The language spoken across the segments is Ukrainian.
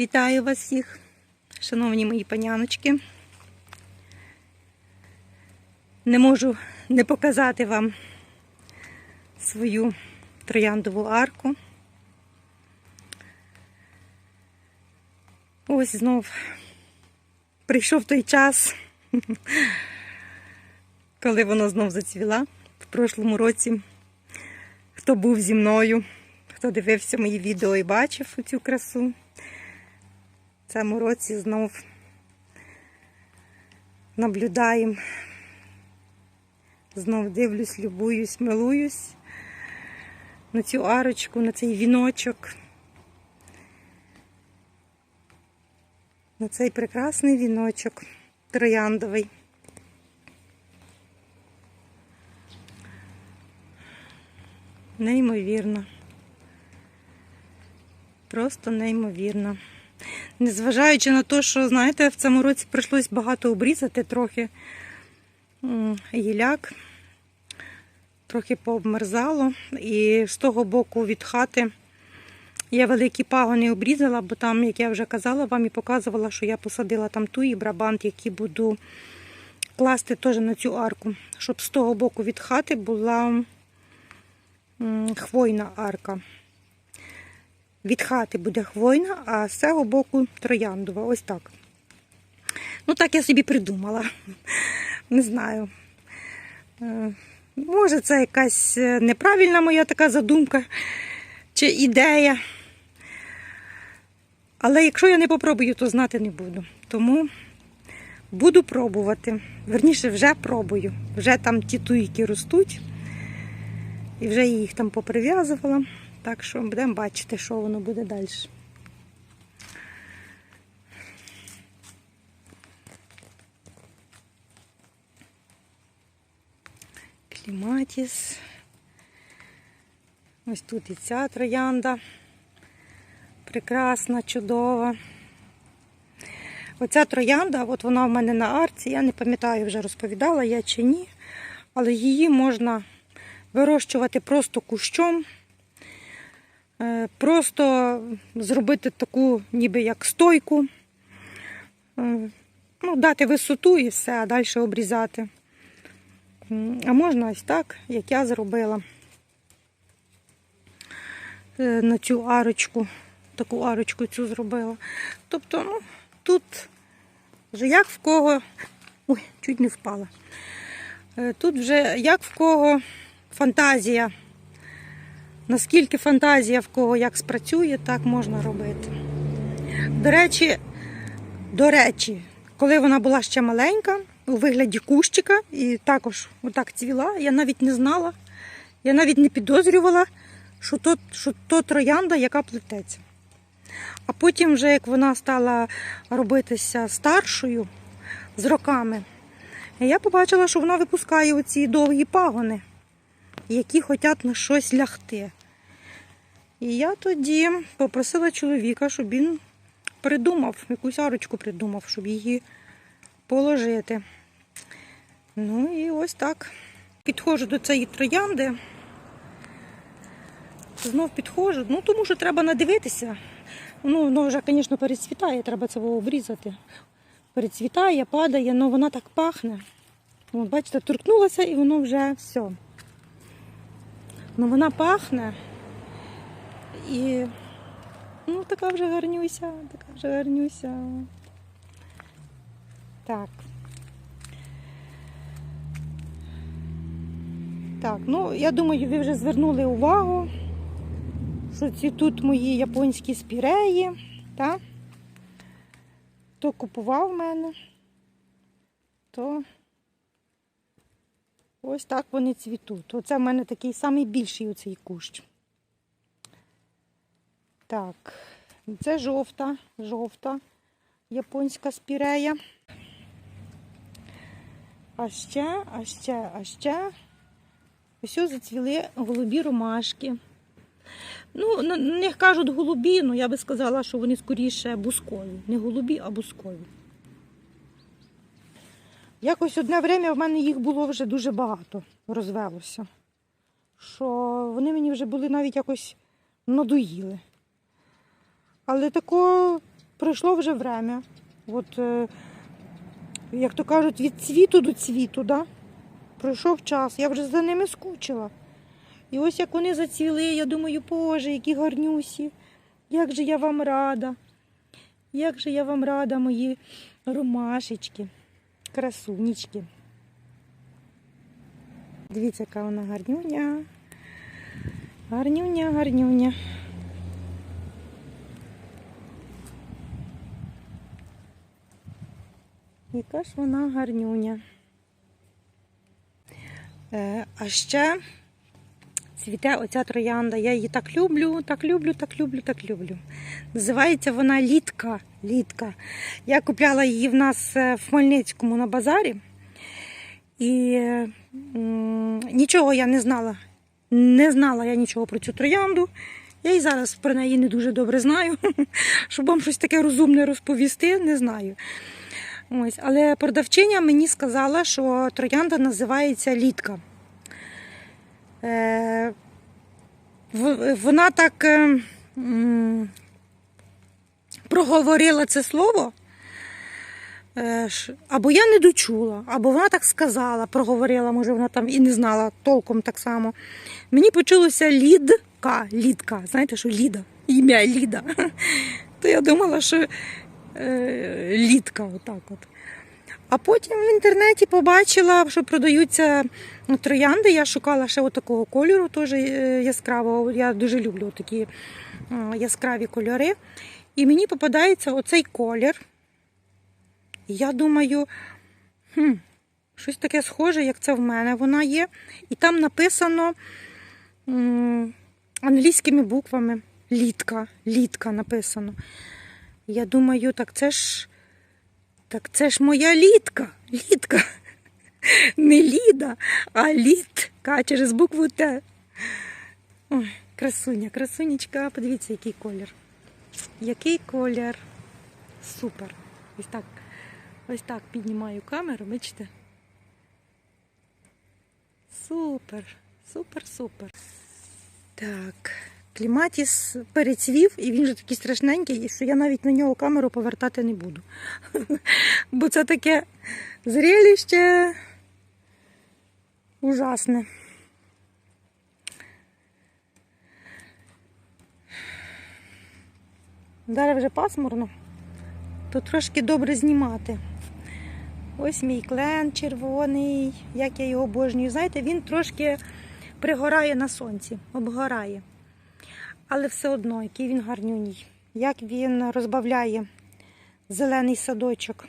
Вітаю вас всіх, шановні мої паняночки. Не можу не показати вам свою трояндову арку. Ось знов прийшов той час, коли вона знов зацвіла в прошлому році. Хто був зі мною, хто дивився мої відео і бачив цю красу. В цьому році знов наблюдаємо, знов дивлюсь, любуюсь, милуюсь на цю арочку, на цей віночок, на цей прекрасний віночок трояндовий. Неймовірно. Просто неймовірно. Незважаючи на те, що, знаєте, в цьому році прийшлось багато обрізати трохи гіляк, трохи пообмерзало. І з того боку від хати я великі пагони обрізала, бо там, як я вже казала вам і показувала, що я посадила там туї брабант, які буду класти теж на цю арку, щоб з того боку від хати була хвойна арка. Від хати буде хвойна, а з цього боку трояндова. Ось так. Ну, так я собі придумала. Не знаю. Е, Може, це якась е, неправильна моя така задумка чи ідея. Але якщо я не попробую, то знати не буду. Тому буду пробувати. Верніше, вже пробую. Вже там ті туйки ростуть. І вже я їх там поприв'язувала. Так що будемо бачити, що воно буде далі. Кліматіс. Ось тут і ця троянда. Прекрасна, чудова. Оця троянда, от вона в мене на арці, я не пам'ятаю, вже розповідала я чи ні, але її можна вирощувати просто кущом. Е, Просто зробити таку, ніби як стойку, Е, ну, дати висоту і все, а далі обрізати. А можна ось так, як я зробила Е, на цю арочку, таку арочку цю зробила. Тобто, ну, тут вже як в кого. Ой, чуть не впала. Тут вже як в кого фантазія. Наскільки фантазія в кого як спрацює, так можна робити. До речі, до речі, коли вона була ще маленька, у вигляді кущика, і також отак цвіла, я навіть не знала, я навіть не підозрювала, що то, що то троянда, яка плететься. А потім, вже як вона стала робитися старшою з роками, я побачила, що вона випускає оці довгі пагони, які хочуть на щось лягти. І я тоді попросила чоловіка, щоб він придумав, якусь арочку придумав, щоб її положити. Ну і ось так. Підходжу до цієї троянди. Знов підходжу, ну тому що треба надивитися. Ну, воно вже, звісно, перецвітає, треба це обрізати. Перецвітає, падає, але вона так пахне. Бачите, торкнулася і воно вже все. Ну вона пахне. І ну, така вже гарнюся, така вже гарнюся. Так. Так, ну я думаю, ви вже звернули увагу, що ці тут мої японські спіреї, так? Хто купував в мене, то ось так вони цвітуть. Оце в мене такий самий більший оцей кущ. Так, це жовта, жовта японська спірея. А ще, а ще, а ще. Ось зацвіли голубі ромашки. Ну, на них кажуть голубі, але я би сказала, що вони скоріше бускові. Не голубі, а бускові. Якось одне время в мене їх було вже дуже багато, розвелося. Що вони мені вже були навіть якось надоїли. Але тако пройшло вже время. От, е, як то кажуть, від цвіту до цвіту, да? пройшов час. Я вже за ними скучила. І ось як вони зацвіли, я думаю, боже, які гарнюсі, як же я вам рада. Як же я вам рада, мої ромашечки, красунечки. Дивіться, яка вона гарнюня. Гарнюня, гарнюня. Яка ж вона гарнюня. Е, а ще цвіте оця троянда. Я її так люблю, так люблю, так люблю, так люблю. Називається вона літка. літка. Я купляла її в нас е, в Хмельницькому на базарі. І нічого я не знала. Не знала я нічого про цю троянду. Я і зараз про неї не дуже добре знаю. Щоб вам щось таке розумне розповісти, не знаю. Ось, але продавчиня мені сказала, що троянда називається літка. Е, вона так е, проговорила це слово. Е, Або я не дочула, або вона так сказала, проговорила, може вона там і не знала толком так само. Мені почулося лідка, лідка, знаєте, що Ліда, ім'я Ліда. То я думала, що е, лідка, отак от. А потім в інтернеті побачила, що продаються троянди. Я шукала ще такого кольору, теж е, яскравого. Я дуже люблю такі е, яскраві кольори. І мені попадається оцей колір. Я думаю, хм, щось таке схоже, як це в мене вона є. І там написано англійськими буквами літка, літка написано. Я думаю, так це ж. Так це ж моя літка. Літка. Не Ліда, а літка через букву Т. Ой, красуня, красунечка, подивіться, який колір. Який колір. Супер. Ось так. Ось так піднімаю камеру, бачите? Супер, супер, супер. Так, кліматіс перецвів, і він же такий страшненький, що я навіть на нього камеру повертати не буду. Бо це таке зрелище ужасне. Зараз вже пасмурно, то трошки добре знімати. Ось мій клен червоний, як я його обожнюю. Знаєте, він трошки пригорає на сонці, обгорає. Але все одно, який він гарнюній. Як він розбавляє зелений садочок.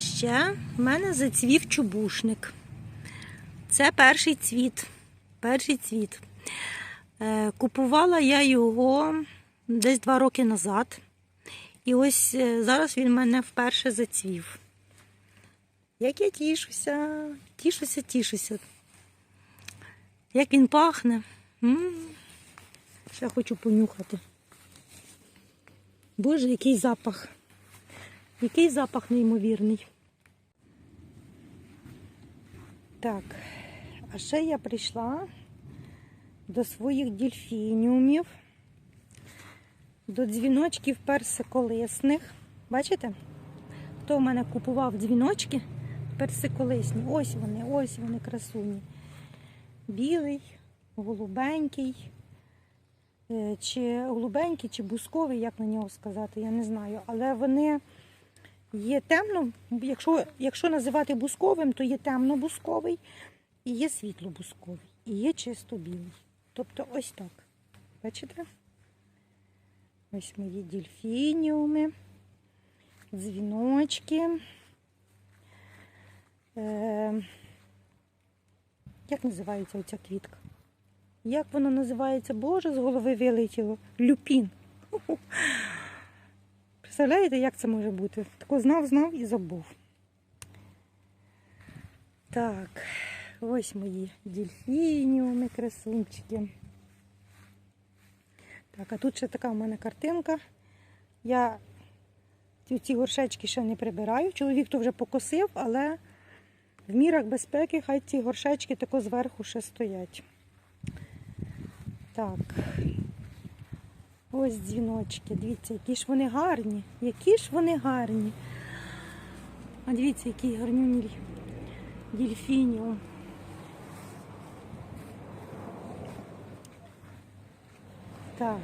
Ще в мене зацвів чубушник. Це перший цвіт. Перший цвіт. Е, Купувала я його десь два роки назад. І ось е, зараз він мене вперше зацвів. Як я тішуся, тішуся, тішуся. Як він пахне. М. Ще хочу понюхати. Боже, який запах. Який запах неймовірний. Так, а ще я прийшла до своїх дельфініумів, до дзвіночків персиколисних. Бачите? Хто в мене купував дзвіночки персиколисні? Ось вони, ось вони красуні. Білий, голубенький, е, чи голубенький, чи бусковий, як на нього сказати, я не знаю. Але вони є темно, якщо, якщо називати бусковим, то є темно-бусковий, і є світло-бусковий, і є чисто білий. Тобто ось так. Бачите? Ось мої дельфініуми, дзвіночки. Е, як називається оця квітка? Як воно називається? Боже, з голови вилетіло. Люпін. Представляєте, як це може бути? Тако знав, знав і забув. Так, ось мої дельфініуми, красунчики. Так, а тут ще така в мене картинка. Я ці горшечки ще не прибираю. Чоловік то вже покосив, але в мірах безпеки хай ці горшечки тако зверху ще стоять. Так. Ось дзвіночки. Дивіться, які ж вони гарні. Які ж вони гарні. А дивіться, який гарнюній дельфініум. Так,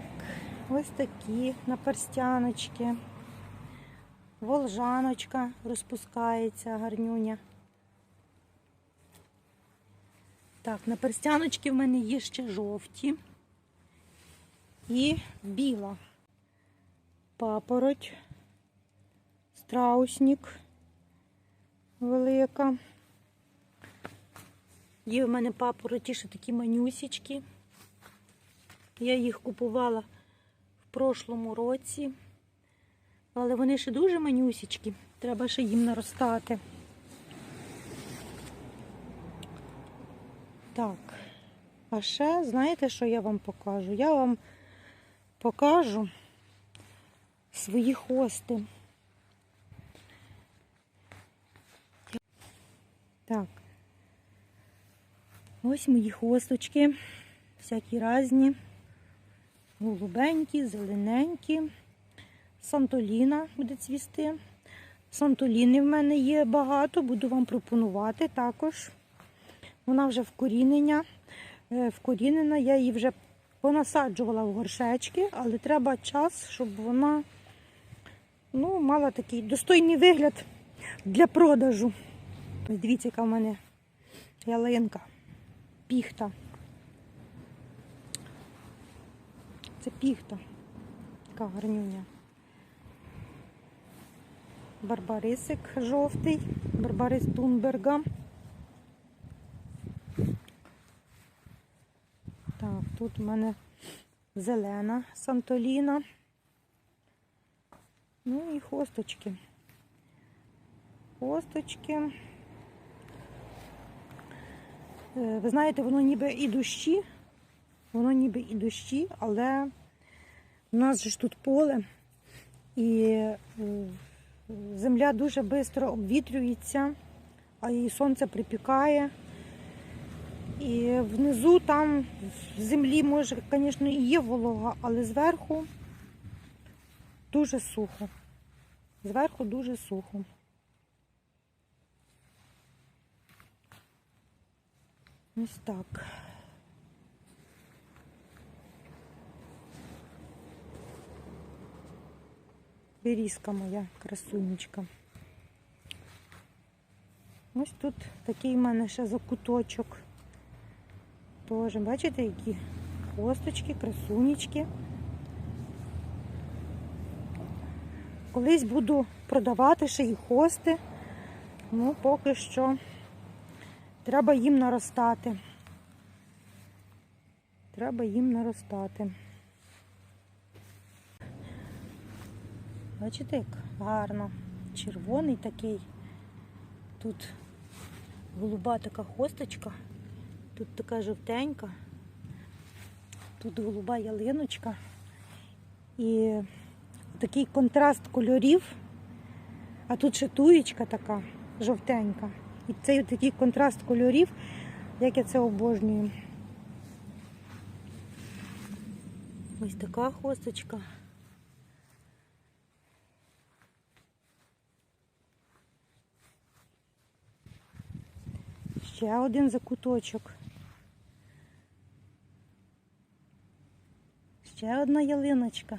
ось такі наперстяночки. Волжаночка розпускається, гарнюня. Так, наперстяночки в мене є ще жовті і біла. Папороть, страусник велика. Є в мене папороті ще такі манюсічки. Я їх купувала в прошлому році. Але вони ще дуже манюсічки. Треба ще їм наростати. Так. А ще, знаєте, що я вам покажу? Я вам покажу свої хости. Так. Ось мої хосточки. Всякі різні. Голубенькі, зелененькі. Сантоліна буде цвісти. Сантоліни в мене є багато, буду вам пропонувати також. Вона вже вкорінення. Е, Вкорінена, я її вже понасаджувала в горшечки, але треба час, щоб вона ну, мала такий достойний вигляд для продажу. Дивіться, яка в мене ялинка, піхта. Це піхта. Така гарнюня. Барбарисик жовтий, барбарис Тунберга. Так, тут у мене зелена Сантоліна. Ну і хосточки. Хосточки. Е, Ви знаєте, воно ніби і дощі, воно ніби і дощі, але у нас же ж тут поле і е, земля дуже швидко обвітрюється, а і сонце припікає. І внизу там в землі може, звісно, і є волога, але зверху дуже сухо. Зверху дуже сухо. Ось так. Берізка моя красунечка. Ось тут такий в мене ще закуточок. Теж, бачите, які хосточки, красунечки. Колись буду продавати ще і хости, ну поки що треба їм наростати. Треба їм наростати. Бачите, як гарно. Червоний такий. Тут голуба така хосточка, тут така жовтенька, тут голуба ялиночка. І такий контраст кольорів, а тут ще туєчка така жовтенька. І цей такий контраст кольорів, як я це обожнюю. Ось така хосточка. Ще один закуточок. Ще одна ялиночка.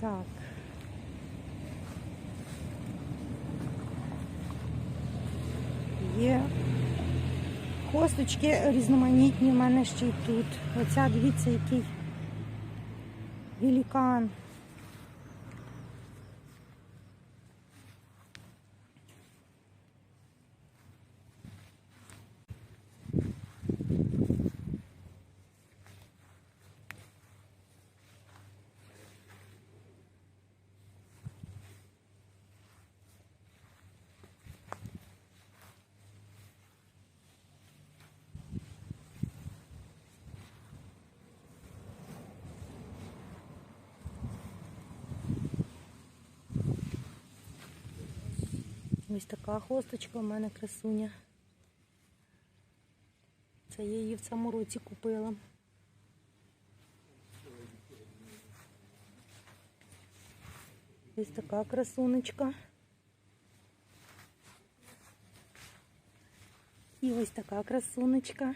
Так. Є Косточки різноманітні в мене ще й тут. Оця, дивіться, який великан. Ось така хосточка у мене красуня. Це я її в цьому році купила. Ось така красунечка. І ось така красунечка.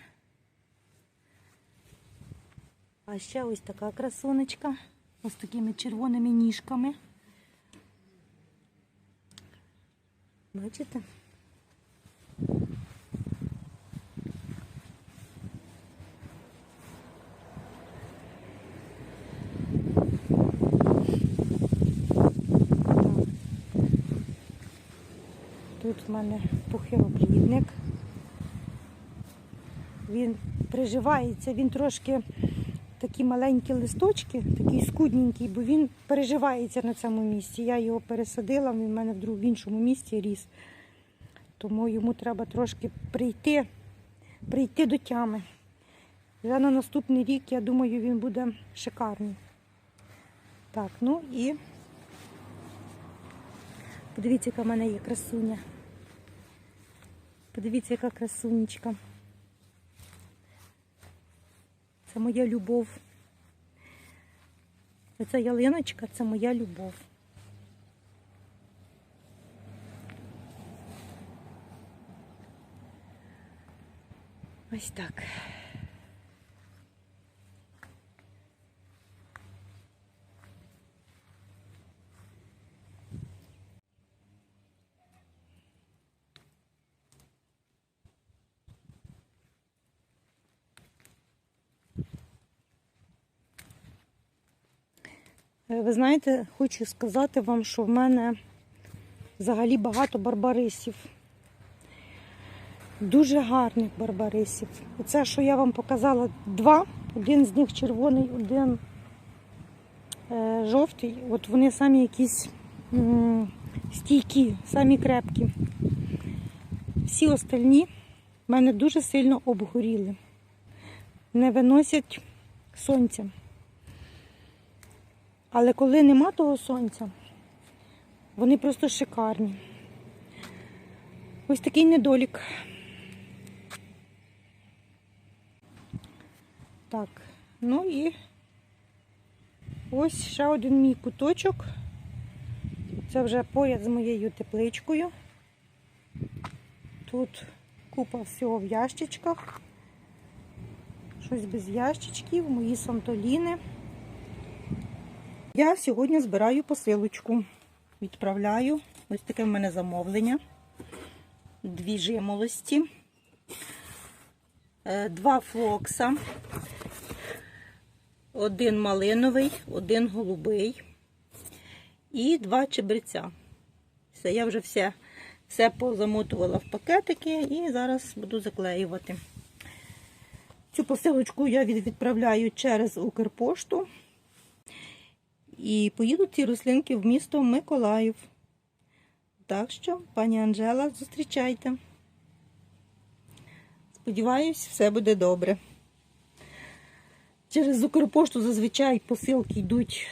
А ще ось така красунечка. Ось такими червоними ніжками. Бачите? Тут в мене пухироплідник. Він приживається, він трошки такі маленькі листочки, такий скудненький, бо він переживається на цьому місці. Я його пересадила, він в мене в іншому місці ріс. Тому йому треба трошки прийти, прийти до тями. Вже на наступний рік, я думаю, він буде шикарний. Так, ну і подивіться, яка в мене є красуня. Подивіться, яка красунечка. Це моя любов. Оця ялиночка це моя любов. Ось так. Ви знаєте, хочу сказати вам, що в мене взагалі багато барбарисів. Дуже гарних барбарисів. Оце, що я вам показала, два. Один з них червоний, один е, жовтий. От вони самі якісь м, стійкі, самі крепкі. Всі остальні мене дуже сильно обгоріли. Не виносять сонця. Але коли нема того сонця, вони просто шикарні. Ось такий недолік. Так, ну і ось ще один мій куточок. Це вже поряд з моєю тепличкою. Тут купа всього в ящичках. Щось без ящичків, мої сантоліни. Я сьогодні збираю посилочку. Відправляю. Ось таке в мене замовлення. Дві жимолості, е, два флокса, один малиновий, один голубий і два чебреця. Все, я вже все, все позамотувала в пакетики і зараз буду заклеювати. Цю посилочку я відправляю через Укрпошту. І поїдуть ці рослинки в місто Миколаїв. Так що, пані Анжела, зустрічайте. Сподіваюсь, все буде добре. Через Укрпошту зазвичай посилки йдуть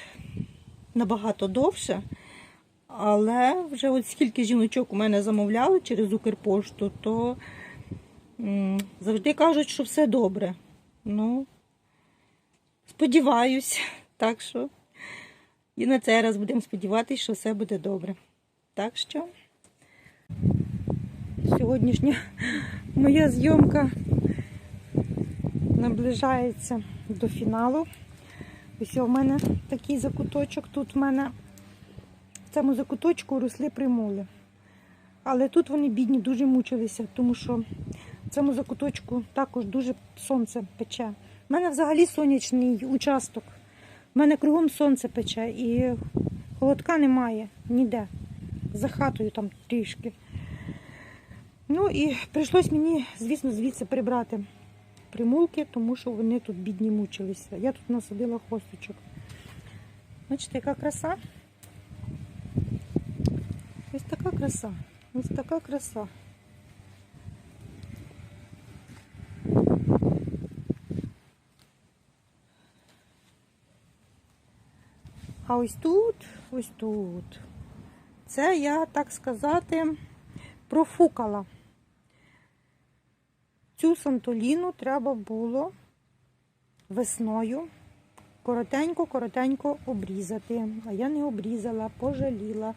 набагато довше. Але вже от скільки жіночок у мене замовляли через Укрпошту, то завжди кажуть, що все добре. Ну, сподіваюсь, так що. І на цей раз будемо сподіватися, що все буде добре. Так що сьогоднішня моя зйомка наближається до фіналу. Ось у мене такий закуточок. Тут в мене в цьому закуточку росли примули. Але тут вони бідні дуже мучилися, тому що в цьому закуточку також дуже сонце пече. У мене взагалі сонячний участок. У мене кругом сонце пече і холодка немає ніде. За хатою там трішки. Ну і прийшлось мені, звісно, звідси прибрати примулки, тому що вони тут бідні мучилися. Я тут насадила хосточок. Бачите, яка краса? Ось така краса. Ось така краса. А ось тут, ось тут. Це я, так сказати, профукала. Цю сантоліну треба було весною коротенько-коротенько обрізати. А я не обрізала, пожаліла.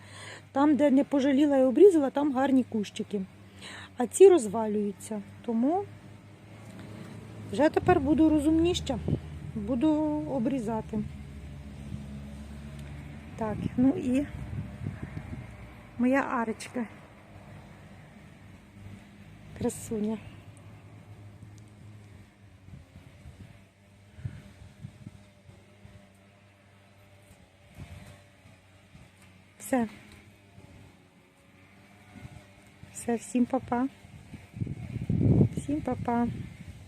Там, де не пожаліла і обрізала, там гарні кущики. А ці розвалюються. Тому вже тепер буду розумніша. Буду обрізати. Так, ну і моя арочка. Красуня. Все. Все, всім па-па. Всім па-па.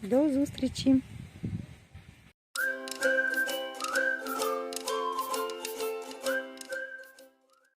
До зустрічі.